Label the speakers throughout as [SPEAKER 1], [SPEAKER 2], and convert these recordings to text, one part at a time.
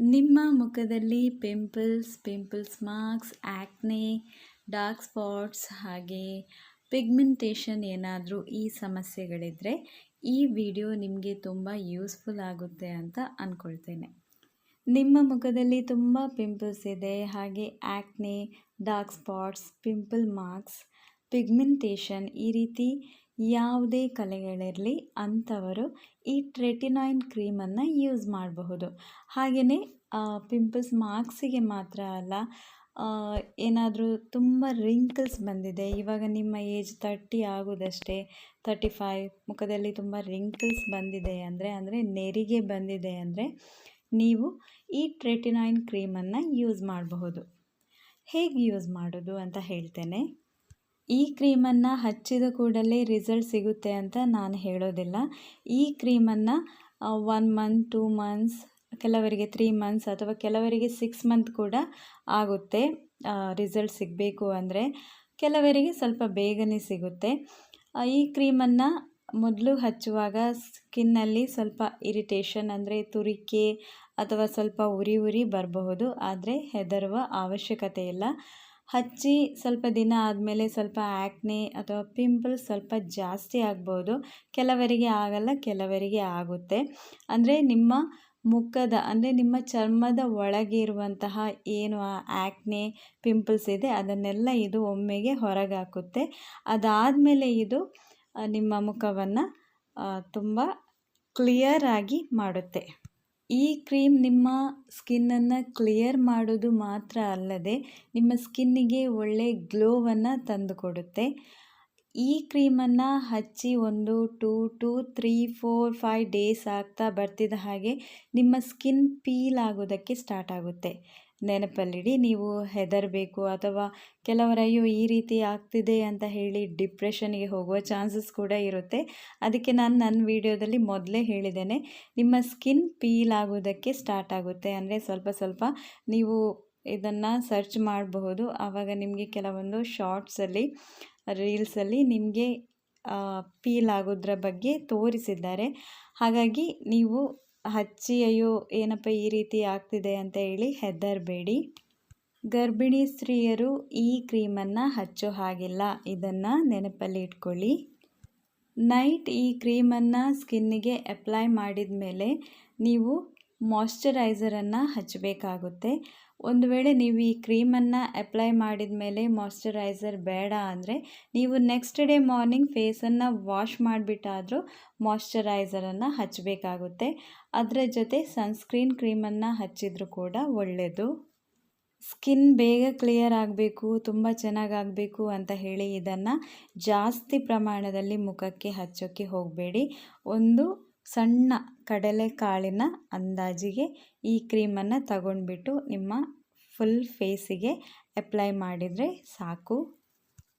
[SPEAKER 1] ನಿಮ್ಮ ಮುಖದಲ್ಲಿ pimples pimples marks acne dark spots ಹಾಗೆ ಪಿಗ್ಮೆಂಟೇಷನ್ ಏನಾದರೂ ಈ ಸಮಸ್ಯೆಗಳಿದ್ದರೆ ಈ ವಿಡಿಯೋ ನಿಮಗೆ ತುಂಬ ಯೂಸ್ಫುಲ್ ಆಗುತ್ತೆ ಅಂತ ಅಂದ್ಕೊಳ್ತೇನೆ ನಿಮ್ಮ ಮುಖದಲ್ಲಿ ತುಂಬ ಪಿಂಪಲ್ಸ್ ಇದೆ, ಹಾಗೆ acne dark spots pimple marks pigmentation ಈ ರೀತಿ ಯಾವುದೇ ಕಲೆಗಳಿರಲಿ ಅಂಥವರು ಈ ಟ್ರೆಟಿನಾಯಿನ್ ಕ್ರೀಮನ್ನು ಯೂಸ್ ಮಾಡಬಹುದು. ಹಾಗೆಯೇ ಪಿಂಪಲ್ಸ್ ಮಾರ್ಕ್ಸಿಗೆ ಮಾತ್ರ ಅಲ್ಲ ಏನಾದರೂ ತುಂಬ ರಿಂಕಲ್ಸ್ ಬಂದಿದೆ. ಇವಾಗ ನಿಮ್ಮ ಏಜ್ ತರ್ಟಿ ಆಗೋದಷ್ಟೇ, ತರ್ಟಿ ಫೈವ್, ಮುಖದಲ್ಲಿ ತುಂಬ ರಿಂಕಲ್ಸ್ ಬಂದಿದೆ ಅಂದರೆ ಅಂದರೆ ನೆರಿಗೆ ಬಂದಿದೆ ಅಂದರೆ ನೀವು ಈ ಟ್ರೆಟಿನಾಯಿನ್ ಕ್ರೀಮನ್ನು ಯೂಸ್ ಮಾಡಬಹುದು. ಹೇಗೆ ಯೂಸ್ ಮಾಡೋದು ಅಂತ ಹೇಳ್ತೇನೆ. ಈ ಕ್ರೀಮನ್ನು ಹಚ್ಚಿದ ಕೂಡಲೇ ರಿಸಲ್ಟ್ ಸಿಗುತ್ತೆ ಅಂತ ನಾನು ಹೇಳೋದಿಲ್ಲ. ಈ ಕ್ರೀಮನ್ನು ಒನ್ ಮಂತ್ ಟೂ ಮಂತ್ಸ್ ಕೆಲವರಿಗೆ ತ್ರೀ ಮಂತ್ಸ್ ಅಥವಾ ಕೆಲವರಿಗೆ ಸಿಕ್ಸ್ ಮಂತ್ ಕೂಡ ಆಗುತ್ತೆ ರಿಸಲ್ಟ್ ಸಿಗಬೇಕು ಅಂದರೆ. ಕೆಲವರಿಗೆ ಸ್ವಲ್ಪ ಬೇಗನೆ ಸಿಗುತ್ತೆ. ಈ ಕ್ರೀಮನ್ನು ಮೊದಲು ಹಚ್ಚುವಾಗ ಸ್ಕಿನ್ನಲ್ಲಿ ಸ್ವಲ್ಪ ಇರಿಟೇಷನ್ ಅಂದರೆ ತುರಿಕೆ ಅಥವಾ ಸ್ವಲ್ಪ ಉರಿ ಉರಿ ಬರಬಹುದು, ಆದರೆ ಹೆದರುವ ಅವಶ್ಯಕತೆ ಇಲ್ಲ. ಹಚ್ಚಿ ಸ್ವಲ್ಪ ದಿನ ಆದಮೇಲೆ ಸ್ವಲ್ಪ ಆ್ಯಕ್ನೆ ಅಥವಾ ಪಿಂಪಲ್ಸ್ ಸ್ವಲ್ಪ ಜಾಸ್ತಿ ಆಗ್ಬೋದು. ಕೆಲವರಿಗೆ ಆಗಲ್ಲ, ಕೆಲವರಿಗೆ ಆಗುತ್ತೆ. ಅಂದರೆ ನಿಮ್ಮ ಮುಖದ, ಅಂದರೆ ನಿಮ್ಮ ಚರ್ಮದ ಒಳಗೆ ಇರುವಂತಹ ಏನು ಆ್ಯಕ್ನೆ ಪಿಂಪಲ್ಸ್ ಇದೆ, ಅದನ್ನೆಲ್ಲ ಇದು ಒಮ್ಮೆಗೆ ಹೊರಗೆ ಹಾಕುತ್ತೆ ಅದಾದಮೇಲೆ ಇದು ನಿಮ್ಮ ಮುಖವನ್ನು ತುಂಬ ಕ್ಲಿಯರ್ ಆಗಿ ಮಾಡುತ್ತೆ. ಈ ಕ್ರೀಮ್ ನಿಮ್ಮ ಸ್ಕಿನ್ನನ್ನು ಕ್ಲಿಯರ್ ಮಾಡೋದು ಮಾತ್ರ ಅಲ್ಲದೆ ನಿಮ್ಮ ಸ್ಕಿನ್ನಿಗೆ ಒಳ್ಳೆ ಗ್ಲೋವನ್ನು ತಂದುಕೊಡುತ್ತೆ. ಈ ಕ್ರೀಮನ್ನು ಹಚ್ಚಿ ಒಂದು, two, two, three, four, five days ಆಗ್ತಾ ಬರ್ತಿದ್ದ ಹಾಗೆ ನಿಮ್ಮ ಸ್ಕಿನ್ ಪೀಲ್ ಆಗೋದಕ್ಕೆ ಸ್ಟಾರ್ಟ್ ಆಗುತ್ತೆ. ನೆನಪಲ್ಲಿಡಿ, ನೀವು ಹೆದರಬೇಕು ಅಥವಾ ಕೆಲವರಯ್ಯೋ ಈ ರೀತಿ ಆಗ್ತಿದೆ ಅಂತ ಹೇಳಿ ಡಿಪ್ರೆಷನ್ಗೆ ಹೋಗುವ ಚಾನ್ಸಸ್ ಕೂಡ ಇರುತ್ತೆ. ಅದಕ್ಕೆ ನಾನು ನನ್ನ ವಿಡಿಯೋದಲ್ಲಿ ಮೊದಲೇ ಹೇಳಿದ್ದೇನೆ, ನಿಮ್ಮ ಸ್ಕಿನ್ ಪೀಲ್ ಆಗೋದಕ್ಕೆ ಸ್ಟಾರ್ಟ್ ಆಗುತ್ತೆ. ಅಂದರೆ ಸ್ವಲ್ಪ ಸ್ವಲ್ಪ ನೀವು ಇದನ್ನು ಸರ್ಚ್ ಮಾಡಬಹುದು. ಆವಾಗ ನಿಮಗೆ ಕೆಲವೊಂದು ಶಾರ್ಟ್ಸಲ್ಲಿ, ರೀಲ್ಸಲ್ಲಿ ನಿಮಗೆ ಪೀಲ್ ಆಗೋದ್ರ ಬಗ್ಗೆ ತೋರಿಸಿದ್ದಾರೆ. ಹಾಗಾಗಿ ನೀವು ಹಚ್ಚಿ ಅಯ್ಯೋ ಏನಪ್ಪ ಈ ರೀತಿ ಆಗ್ತಿದೆ ಅಂತ ಹೇಳಿ ಹೆದರಬೇಡಿ. ಗರ್ಭಿಣಿ ಸ್ತ್ರೀಯರು ಈ ಕ್ರೀಮನ್ನು ಹಚ್ಚೋ ಹಾಗಿಲ್ಲ. ಇದನ್ನು ನೆನಪಲ್ಲಿ ಇಟ್ಕೊಳ್ಳಿ. ನೈಟ್ ಈ ಕ್ರೀಮನ್ನು ಸ್ಕಿನ್ನಿಗೆ ಅಪ್ಲೈ ಮಾಡಿದ ಮೇಲೆ ನೀವು ಮಾಯ್ಶ್ಚರೈಸರನ್ನು ಹಚ್ಚಬೇಕಾಗುತ್ತೆ ಒಂದು ವೇಳೆ ನೀವು ಈ ಕ್ರೀಮನ್ನು ಅಪ್ಲೈ ಮಾಡಿದ ಮೇಲೆ ಮಾಯ್ಶ್ಚರೈಸರ್ ಬೇಡ ಅಂದರೆ ನೀವು ನೆಕ್ಸ್ಟ್ ಡೇ ಮಾರ್ನಿಂಗ್ ಫೇಸನ್ನು ವಾಶ್ ಮಾಡಿಬಿಟ್ಟಾದರೂ ಮಾಯ್ಶ್ಚರೈಸರನ್ನು ಹಚ್ಚಬೇಕಾಗುತ್ತೆ ಅದರ ಜೊತೆ ಸನ್ಸ್ಕ್ರೀನ್ ಕ್ರೀಮನ್ನು ಹಚ್ಚಿದರೂ ಕೂಡ ಒಳ್ಳೆಯದು ಸ್ಕಿನ್ ಬೇಗ ಕ್ಲಿಯರ್ ಆಗಬೇಕು, ತುಂಬ ಚೆನ್ನಾಗಾಗಬೇಕು ಅಂತ ಹೇಳಿ ಇದನ್ನು ಜಾಸ್ತಿ ಪ್ರಮಾಣದಲ್ಲಿ ಮುಖಕ್ಕೆ ಹಚ್ಚೋಕ್ಕೆ ಹೋಗಬೇಡಿ. ಒಂದು ಸಣ್ಣ ಕಡಲೆಕಾಳಿನ ಅಂದಾಜಿಗೆ ಈ ಕ್ರೀಮನ್ನು ತಗೊಂಡ್ಬಿಟ್ಟು ನಿಮ್ಮ ಫುಲ್ ಫೇಸಿಗೆ ಅಪ್ಲೈ ಮಾಡಿದರೆ ಸಾಕು.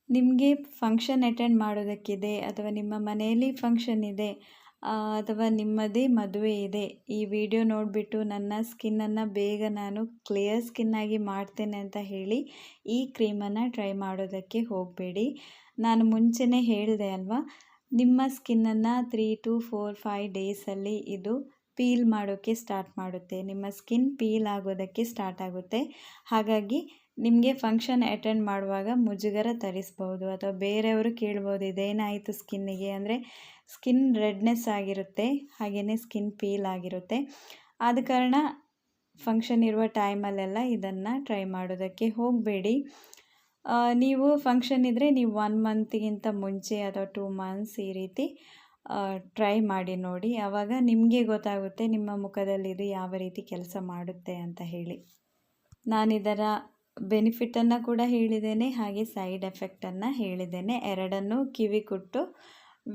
[SPEAKER 1] ನಿಮಗೆ ಫಂಕ್ಷನ್ ಅಟೆಂಡ್ ಮಾಡೋದಕ್ಕಿದೆ ಅಥವಾ ನಿಮ್ಮ ಮನೆಯಲ್ಲಿ ಫಂಕ್ಷನ್ ಇದೆ ಅಥವಾ ನಿಮ್ಮದೇ ಮದುವೆ ಇದೆ, ಈ ವಿಡಿಯೋ ನೋಡಿಬಿಟ್ಟು ನನ್ನ ಸ್ಕಿನ್ನನ್ನು ಬೇಗ ನಾನು ಕ್ಲಿಯರ್ ಸ್ಕಿನ್ನಾಗಿ ಮಾಡ್ತೇನೆ ಅಂತ ಹೇಳಿ ಈ ಕ್ರೀಮನ್ನು ಟ್ರೈ ಮಾಡೋದಕ್ಕೆ ಹೋಗಬೇಡಿ. ನಾನು ಮುಂಚೆನೇ ಹೇಳಿದೆ ಅಲ್ವಾ ನಿಮ್ಮ ಸ್ಕಿನ್ನನ್ನು ತ್ರೀ ಟು ಫೋರ್ ಫೈವ್ ಡೇಸಲ್ಲಿ ಇದು ಪೀಲ್ ಮಾಡೋಕ್ಕೆ ಸ್ಟಾರ್ಟ್ ಮಾಡುತ್ತೆ. ನಿಮ್ಮ ಸ್ಕಿನ್ ಪೀಲ್ ಆಗೋದಕ್ಕೆ ಸ್ಟಾರ್ಟ್ ಆಗುತ್ತೆ. ಹಾಗಾಗಿ ನಿಮಗೆ ಫಂಕ್ಷನ್ ಅಟೆಂಡ್ ಮಾಡುವಾಗ ಮುಜುಗರ ತರಿಸ್ಬೋದು ಅಥವಾ ಬೇರೆಯವರು ಕೇಳ್ಬೋದು, ಇದೇನಾಯಿತು ಸ್ಕಿನ್ನಿಗೆ? ಅಂದರೆ ಸ್ಕಿನ್ ರೆಡ್ನೆಸ್ ಆಗಿರುತ್ತೆ ಹಾಗೆಯೇ ಸ್ಕಿನ್ ಪೀಲ್ ಆಗಿರುತ್ತೆ. ಆದ ಕಾರಣ ಫಂಕ್ಷನ್ ಇರುವ ಟೈಮಲ್ಲೆಲ್ಲ ಇದನ್ನು ಟ್ರೈ ಮಾಡೋದಕ್ಕೆ ಹೋಗಬೇಡಿ. ನೀವು ಫಂಕ್ಷನ್ ಇದ್ದರೆ ನೀವು ಒನ್ ಮಂತ್ಗಿಂತ ಮುಂಚೆ ಅಥವಾ ಟೂ ಮಂತ್ಸ್ ಈ ರೀತಿ ಟ್ರೈ ಮಾಡಿ ನೋಡಿ. ಆವಾಗ ನಿಮಗೆ ಗೊತ್ತಾಗುತ್ತೆ ನಿಮ್ಮ ಮುಖದಲ್ಲಿ ಇದು ಯಾವ ರೀತಿ ಕೆಲಸ ಮಾಡುತ್ತೆ ಅಂತ ಹೇಳಿ. ನಾನಿದರ ಬೆನಿಫಿಟನ್ನು ಕೂಡ ಹೇಳಿದ್ದೇನೆ, ಹಾಗೆ ಸೈಡ್ ಎಫೆಕ್ಟನ್ನು ಹೇಳಿದ್ದೇನೆ. ಎರಡನ್ನೂ ಕಿವಿ ಕೊಟ್ಟು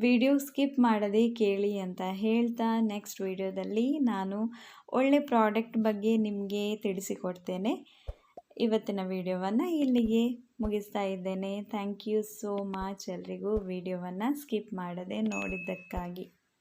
[SPEAKER 1] ವಿಡಿಯೋ ಸ್ಕಿಪ್ ಮಾಡದೆ ಕೇಳಿ ಅಂತ ಹೇಳ್ತಾ ನೆಕ್ಸ್ಟ್ ವಿಡಿಯೋದಲ್ಲಿ ನಾನು ಒಳ್ಳೆ ಪ್ರಾಡಕ್ಟ್ ಬಗ್ಗೆ ನಿಮಗೆ ತಿಳಿಸಿಕೊಡ್ತೇನೆ. ಇವತ್ತಿನ ವಿಡಿಯೋವನ್ನು ಇಲ್ಲಿಗೆ ಮುಗಿಸ್ತಾ ಇದ್ದೇನೆ. ಥ್ಯಾಂಕ್ ಯು ಸೋ ಮಚ್ ಎಲ್ರಿಗೂ. ವಿಡಿಯೋವನ್ನು ಸ್ಕಿಪ್ ಮಾಡದೆ ನೋಡಿದ್ದಕ್ಕಾಗಿ.